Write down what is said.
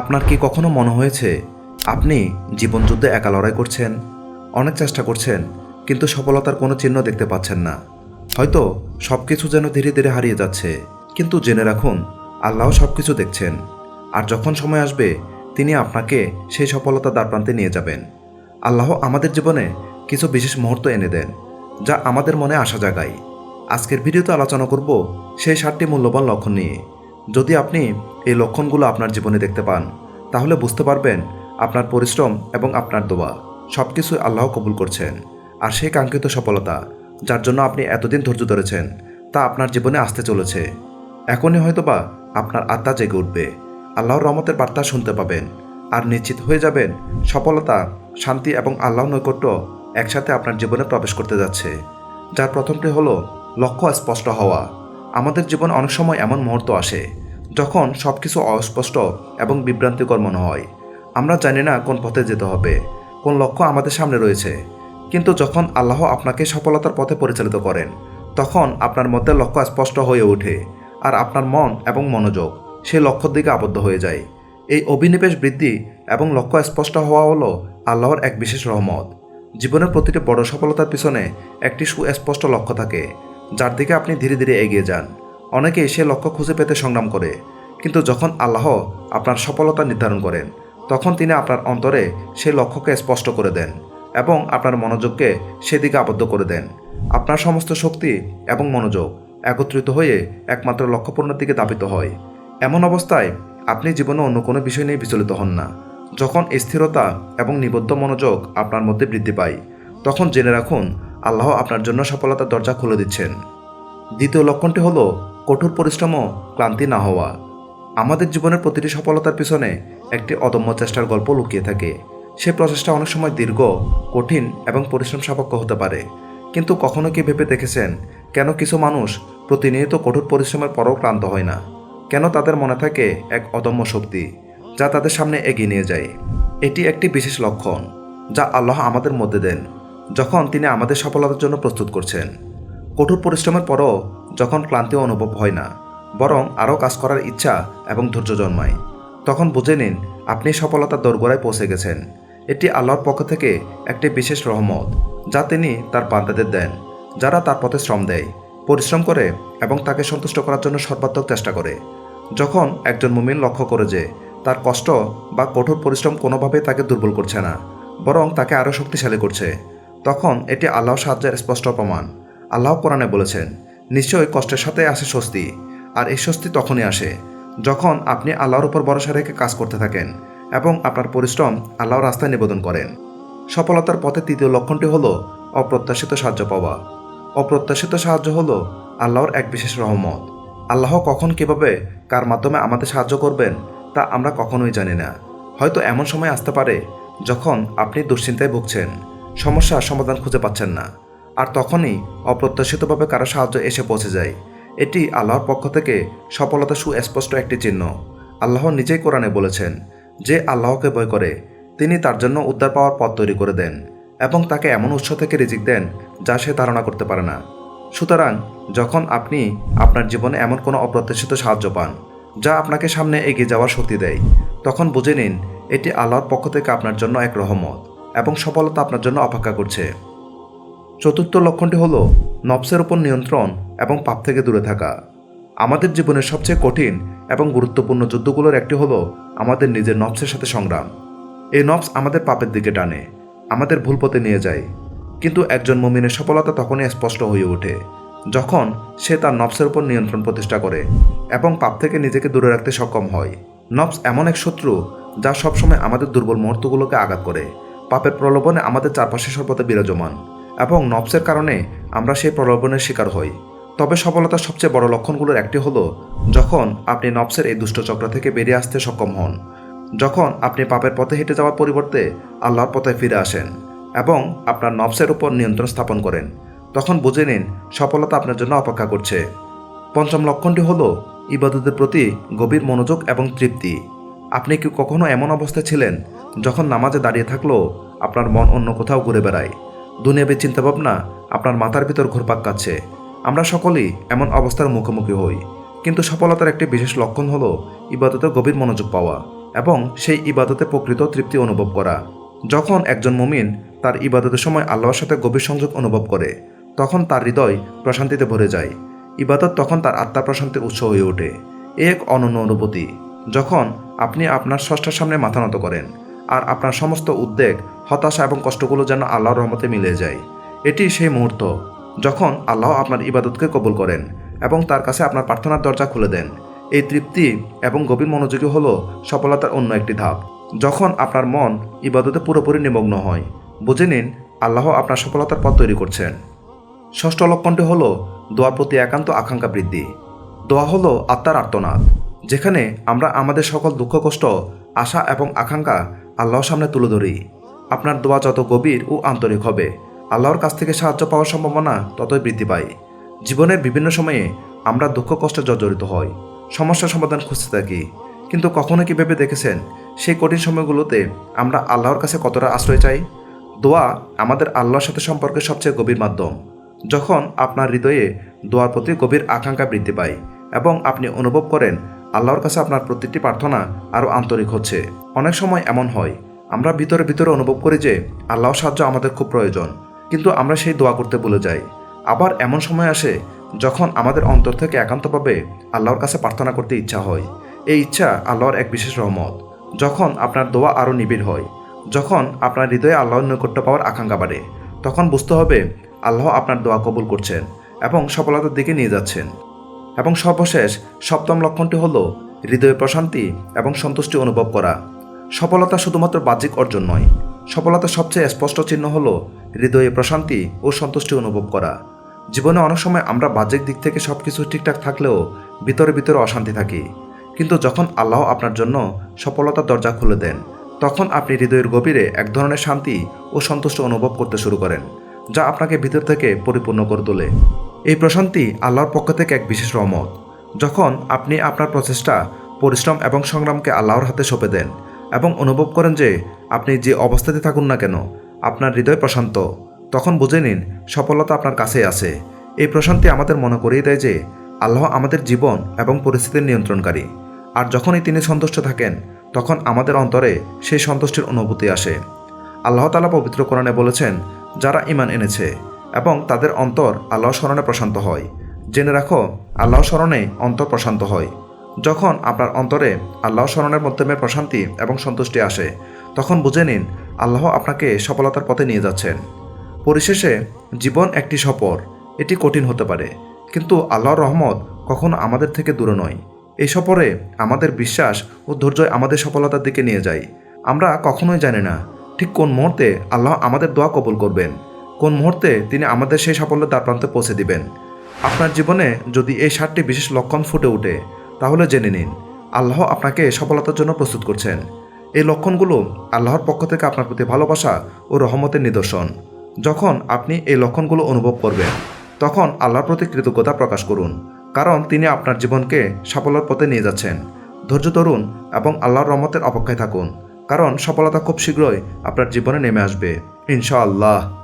আপনার কি কখনো মনে হয়েছে, আপনি জীবনযুদ্ধে একা লড়াই করছেন, অনেক চেষ্টা করছেন, কিন্তু সফলতার কোনো চিহ্ন দেখতে পাচ্ছেন না। হয়তো সব কিছু যেন ধীরে ধীরে হারিয়ে যাচ্ছে, কিন্তু জেনে রাখুন, আল্লাহ সব কিছু দেখছেন। আর যখন সময় আসবে, তিনি আপনাকে সেই সফলতা দ্বারপ্রান্তে নিয়ে যাবেন। আল্লাহ আমাদের জীবনে কিছু বিশেষ মুহূর্ত এনে দেন, যা আমাদের মনে আশা জাগায়। আজকের ভিডিওতে আলোচনা করব সেই সাতটি মূল্যবান লক্ষণ নিয়ে। যদি আপনি এই লক্ষণগুলো আপনার জীবনে দেখতে পান, তাহলে বুঝতে পারবেন আপনার পরিশ্রম এবং আপনার দোয়া সব কিছু আল্লাহ কবুল করছেন। আর সেই কাঙ্ক্ষিত সফলতা যার জন্য আপনি এতদিন ধৈর্য ধরেছেন, তা আপনার জীবনে আসতে চলেছে। এখনই হয়তোবা আপনার আত্মা জেগে উঠবে। আল্লাহর রহমতের বার্তা শুনতে পাবেন। আর নিশ্চিত হয়ে যাবেন সফলতা, শান্তি এবং আল্লাহ নৈকট্য একসাথে আপনার জীবনে প্রবেশ করতে যাচ্ছে। যার প্রথমটি হলো লক্ষ্য স্পষ্ট হওয়া। আমাদের জীবনে অনেক সময় এমন মুহূর্ত আসে যখন সব কিছু অস্পষ্ট এবং বিভ্রান্তিকর মনে হয়। আমরা জানি না কোন পথে যেতে হবে, কোন লক্ষ্য আমাদের সামনে রয়েছে। কিন্তু যখন আল্লাহ আপনাকে সফলতার পথে পরিচালিত করেন, তখন আপনার মধ্যে লক্ষ্য স্পষ্ট হয়ে ওঠে আর আপনার মন এবং মনোযোগ সেই লক্ষ্যর দিকে আবদ্ধ হয়ে যায়। এই অভিনিবেশ বৃদ্ধি এবং লক্ষ্য স্পষ্ট হওয়া হলো আল্লাহর এক বিশেষ রহমত। জীবনের প্রতিটি বড় সফলতার পিছনে একটি সুস্পষ্ট লক্ষ্য থাকে যার দিকে আপনি ধীরে ধীরে এগিয়ে যান। অনেকেই সে লক্ষ্য খুঁজে পেতে সংগ্রাম করে। কিন্তু যখন আল্লাহ আপনার সফলতা নির্ধারণ করেন, তখন তিনি আপনার অন্তরে সেই লক্ষ্যকে স্পষ্ট করে দেন এবং আপনার মনোযোগকে সেদিকে আবদ্ধ করে দেন। আপনার সমস্ত শক্তি এবং মনোযোগ একত্রিত হয়ে একমাত্র লক্ষ্যপূর্ণের দিকে দাবিত হয়। এমন অবস্থায় আপনি জীবনে অন্য কোনো বিষয় নিয়ে বিচলিত হন না। যখন স্থিরতা এবং নিবদ্ধ মনোযোগ আপনার মধ্যে বৃদ্ধি পায়, তখন জেনে রাখুন আল্লাহ আপনার জন্য সফলতার দরজা খুলে দিচ্ছেন। দ্বিতীয় লক্ষণটি হলো কঠোর পরিশ্রম ও ক্লান্তি না হওয়া। আমাদের জীবনের প্রতিটি সফলতার পিছনে একটি অদম্য চেষ্টার গল্প লুকিয়ে থাকে। সে প্রচেষ্টা অনেক সময় দীর্ঘ, কঠিন এবং পরিশ্রম সাপেক্ষ হতে পারে। কিন্তু কখনো কি ভেবে দেখেছেন কেন কিছু মানুষ প্রতিনিয়ত কঠোর পরিশ্রমের পরও ক্লান্ত হয় না? কেন তাদের মনে থাকে এক অদম্য শক্তি যা তাদের সামনে এগিয়ে নিয়ে যায়? এটি একটি বিশেষ লক্ষণ যা আল্লাহ আমাদের মধ্যে দেন। যখন তিনি আমাদের সফলতার জন্য প্রস্তুত করছেন। কঠোর পরিশ্রমের পরও যখন ক্লান্তি অনুভব হয় না, বরং আরও কাজ করার ইচ্ছা এবং ধৈর্য জন্মায়। তখন বুঝে নিন, আপনি সফলতার দোরগোড়ায় পৌঁছে গেছেন। এটি আল্লাহর পক্ষ থেকে একটি বিশেষ রহমত, যা তিনি তার বান্দাদের দেন, যারা তার পথে শ্রম দেয়, পরিশ্রম করে এবং তাকে সন্তুষ্ট করার জন্য সর্বাত্মক চেষ্টা করে। যখন একজন মুমিন লক্ষ্য করে যে তার কষ্ট বা কঠোর পরিশ্রম কোনোভাবেই তাকে দুর্বল করছে না, বরং তাকে আরও শক্তিশালী করছে তখন এটি আল্লাহ সাহায্যের স্পষ্ট প্রমাণ। আল্লাহ কোরআনে বলেছেন, নিশ্চয়ই কষ্টের সাথে আসে স্বস্তি, আর এই স্বস্তি তখনই আসে যখন আপনি আল্লাহর উপর ভরসা রেখে কাজ করতে থাকেন এবং আপনার পরিশ্রম আল্লাহর রাস্তায় নিবেদন করেন। সফলতার পথে তৃতীয় লক্ষণটি হলো অপ্রত্যাশিত সাহায্য পাওয়া। অপ্রত্যাশিত সাহায্য হলো আল্লাহর এক বিশেষ রহমত। আল্লাহ কখন কীভাবে কার মাধ্যমে আমাদের সাহায্য করবেন তা আমরা কখনোই জানি না। হয়তো এমন সময় আসতে পারে যখন আপনি দুশ্চিন্তায় ভুগছেন। সমস্যার সমাধান খুঁজে পাচ্ছেন না। আর তখনই অপ্রত্যাশিতভাবে কারও সাহায্য এসে পৌঁছে যায়। এটি আল্লাহর পক্ষ থেকে সফলতা সুস্পষ্ট একটি চিহ্ন। আল্লাহ নিজেই কোরআনে বলেছেন, যে আল্লাহকে ভয় করে, তিনি তার জন্য উদ্ধার পাওয়ার পথ তৈরি করে দেন এবং তাকে এমন উৎস থেকে রিজিক দেন যা সে ধারণা করতে পারে না। সুতরাং, যখন আপনি আপনার জীবনে এমন কোনো অপ্রত্যাশিত সাহায্য পান, যা আপনাকে সামনে এগিয়ে যাওয়ার শক্তি দেয়, তখন বুঝে নিন, এটি আল্লাহর পক্ষ থেকে আপনার জন্য এক রহমত। এবং সফলতা আপনার জন্য অপেক্ষা করছে। চতুর্থ লক্ষণটি হলো নফসের উপর নিয়ন্ত্রণ এবং পাপ থেকে দূরে থাকা। আমাদের জীবনের সবচেয়ে কঠিন এবং গুরুত্বপূর্ণ যুদ্ধগুলোর একটি হলো আমাদের নিজের নফসের সাথে সংগ্রাম। এই নফস আমাদের পাপের দিকে টানে, আমাদের ভুল পথে নিয়ে যায়। কিন্তু একজন মুমিনের সফলতা তখনই স্পষ্ট হয়ে ওঠে, যখন সে তার নফসের উপর নিয়ন্ত্রণ প্রতিষ্ঠা করে এবং পাপ থেকে নিজেকে দূরে রাখতে সক্ষম হয়। নফস এমন এক শত্রু যা সবসময় আমাদের দুর্বল মুহূর্তগুলোকে আঘাত করে। পাপের প্রলোভনে আমাদের চারপাশে সর্বদা বিরাজমান এবং নফসের কারণে আমরা সেই প্রলোভনের শিকার হই। তবে সফলতার সবচেয়ে বড় লক্ষণগুলোর একটি হলো, যখন আপনি নফসের এই দুষ্টচক্র থেকে বেরিয়ে আসতে সক্ষম হন, যখন আপনি পাপের পথে হেঁটে যাওয়ার পরিবর্তে আল্লাহর পথে ফিরে আসেন এবং আপনার নফসের উপর নিয়ন্ত্রণ স্থাপন করেন, তখন বুঝে নিন সফলতা আপনার জন্য অপেক্ষা করছে। পঞ্চম লক্ষণটি হলো, ইবাদতের প্রতি গভীর মনোযোগ এবং তৃপ্তি। আপনি কি কখনো এমন অবস্থায় ছিলেন যখন নামাজে দাঁড়িয়ে থাকলেও আপনার মন অন্য কোথাও ঘুরে বেড়ায়। দুনিয়াবী চিন্তাভাবনা আপনার মাথার ভিতর ঘুরপাক কাচ্ছে আমরা সকলেই এমন অবস্থার মুখোমুখি হই। কিন্তু সফলতার একটি বিশেষ লক্ষণ হলো ইবাদতে গভীর মনোযোগ পাওয়া এবং সেই ইবাদতে প্রকৃত তৃপ্তি অনুভব করা। যখন একজন মুমিন তার ইবাদতের সময় আল্লাহর সাথে গভীর সংযোগ অনুভব করে, তখন তার হৃদয় প্রশান্তিতে ভরে যায়। ইবাদত তখন তার আত্মা প্রশান্তির উৎস হয়ে ওঠে। এ এক অনন্য অনুভূতি, যখন আপনি আপনার ষষ্ঠার সামনে মাথা নত করেন। আর আপনার সমস্ত উদ্বেগ, হতাশা এবং কষ্টগুলো যেন আল্লাহর রহমতে মিলে যায়। এটি সেই মুহূর্ত যখন আল্লাহ আপনার ইবাদতকে কবুল করেন এবং তার কাছে আপনার প্রার্থনার দরজা খুলে দেন। এই তৃপ্তি এবং গভীর মনোযোগী হলো সফলতার অন্য একটি ধাপ। যখন আপনার মন ইবাদতে পুরোপুরি নিমগ্ন হয়, বুঝে নিন আল্লাহ আপনার সফলতার পথ তৈরি করছেন। ষষ্ঠ লক্ষণটি হল দোয়ার প্রতি একান্ত আকাঙ্ক্ষা বৃদ্ধি। দোয়া হলো আত্মার আর্তনাদ, যেখানে আমরা আমাদের সকল দুঃখ, কষ্ট, আশা এবং আকাঙ্ক্ষা আল্লাহর সামনে তুলে ধরি। আপনার দোয়া যত গভীর ও আন্তরিক হবে, আল্লাহর কাছ থেকে সাহায্য পাওয়ার সম্ভাবনা ততই বৃদ্ধি পায়। জীবনের বিভিন্ন সময়ে আমরা দুঃখ, কষ্টে জর্জরিত হই, সমস্যার সমাধান খুঁজতে থাকি। কিন্তু কখনো কি ভেবে দেখেছেন, সেই কঠিন সময়গুলোতে আমরা আল্লাহর কাছে কতটা আশ্রয় চাই? দোয়া আমাদের আল্লাহর সাথে সম্পর্কে সবচেয়ে গভীর মাধ্যম। যখন আপনার হৃদয়ে দোয়ার প্রতি গভীর আকাঙ্ক্ষা বৃদ্ধি পায় এবং আপনি অনুভব করেন আল্লাহর কাছে আপনার প্রতিটি প্রার্থনা আরও আন্তরিক হচ্ছে। অনেক সময় এমন হয়, আমরা ভিতরে ভিতরে অনুভব করি যে আল্লাহর সাহায্য আমাদের খুব প্রয়োজন, কিন্তু আমরা সেই দোয়া করতে ভুলে যাই। আবার এমন সময় আসে যখন আমাদের অন্তর থেকে একান্তভাবে আল্লাহর কাছে প্রার্থনা করতে ইচ্ছা হয়। এই ইচ্ছা আল্লাহর এক বিশেষ রহমত, যখন আপনার দোয়া আরও নিবিড় হয়, যখন আপনার হৃদয়ে আল্লাহর নৈকট্য পাওয়ার আকাঙ্ক্ষা বাড়ে, তখন বুঝতে হবে আল্লাহ আপনার দোয়া কবুল করছেন এবং সফলতার দিকে নিয়ে যাচ্ছেন। এবং সর্বশেষ সপ্তম লক্ষণটি হল হৃদয়ে প্রশান্তি এবং সন্তুষ্টি অনুভব করা। সফলতা শুধুমাত্র বাহ্যিক অর্জন নয়, সফলতার সবচেয়ে স্পষ্ট চিহ্ন হল হৃদয়ে প্রশান্তি ও সন্তুষ্টি অনুভব করা। জীবনে অনেক সময় আমরা বাহ্যিক দিক থেকে সব কিছু ঠিকঠাক থাকলেও ভিতরে ভিতরে অশান্তি থাকি। কিন্তু যখন আল্লাহ আপনার জন্য সফলতার দরজা খুলে দেন, তখন আপনি হৃদয়ের গভীরে এক ধরনের শান্তি ও সন্তুষ্ট অনুভব করতে শুরু করেন, যা আপনাকে ভিতর থেকে পরিপূর্ণ করে তোলে। এই প্রশান্তি আল্লাহর পক্ষ থেকে এক বিশেষ রহমত। যখন আপনি আপনার প্রচেষ্টা, পরিশ্রম এবং সংগ্রামকে আল্লাহর হাতে সঁপে দেন এবং অনুভব করেন যে আপনি যে অবস্থাতে থাকুন না কেন, আপনার হৃদয় প্রশান্ত, তখন বুঝে নিন সফলতা আপনার কাছেই আছে। এই প্রশান্তি আমাদের মনে করিয়ে দেয় যে আল্লাহ আমাদের জীবন এবং পরিস্থিতির নিয়ন্ত্রণকারী। আর যখনই তিনি সন্তুষ্ট থাকেন, তখন আমাদের অন্তরে সেই সন্তুষ্টির অনুভূতি আসে। আল্লাহ তালা পবিত্র কোরআনে বলেছেন, যারা ইমান এনেছে এবং তাদের অন্তর আল্লাহ স্মরণে প্রশান্ত হয়। জেনে রাখো, আল্লাহ স্মরণে অন্তর প্রশান্ত হয়। যখন আপনার অন্তরে আল্লাহ স্মরণের মাধ্যমে প্রশান্তি এবং সন্তুষ্টি আসে, তখন বুঝে নিন, আল্লাহ আপনাকে সফলতার পথে নিয়ে যাচ্ছেন। পরিশেষে, জীবন একটি সফর, এটি কঠিন হতে পারে, কিন্তু আল্লাহর রহমত কখনো আমাদের থেকে দূরে নয়। এই সফরে আমাদের বিশ্বাস ও ধৈর্য আমাদের সফলতার দিকে নিয়ে যায়। আমরা কখনোই জানি না ঠিক কোন মুহূর্তে আল্লাহ আমাদের দোয়া কবুল করবেন। কোন মুহূর্তে তিনি আমাদের সেই সাফল্যের দ্বার প্রান্তে পৌঁছে দিবেন? আপনার জীবনে যদি এই সাতটি বিশেষ লক্ষণ ফুটে ওঠে, তাহলে জেনে নিন, আল্লাহ আপনাকে সফলতার জন্য প্রস্তুত করছেন। এই লক্ষণগুলো আল্লাহর পক্ষ থেকে আপনার প্রতি ভালোবাসা ও রহমতের নিদর্শন। যখন আপনি এই লক্ষণগুলো অনুভব করবেন, তখন আল্লাহর প্রতি কৃতজ্ঞতা প্রকাশ করুন, কারণ তিনি আপনার জীবনকে সাফল্যের পথে নিয়ে যাচ্ছেন। ধৈর্য ধরুন এবং আল্লাহর রহমতের অপেক্ষায় থাকুন, কারণ সফলতা খুব শীঘ্রই আপনার জীবনে নেমে আসবে। ইনশাআল্লাহ।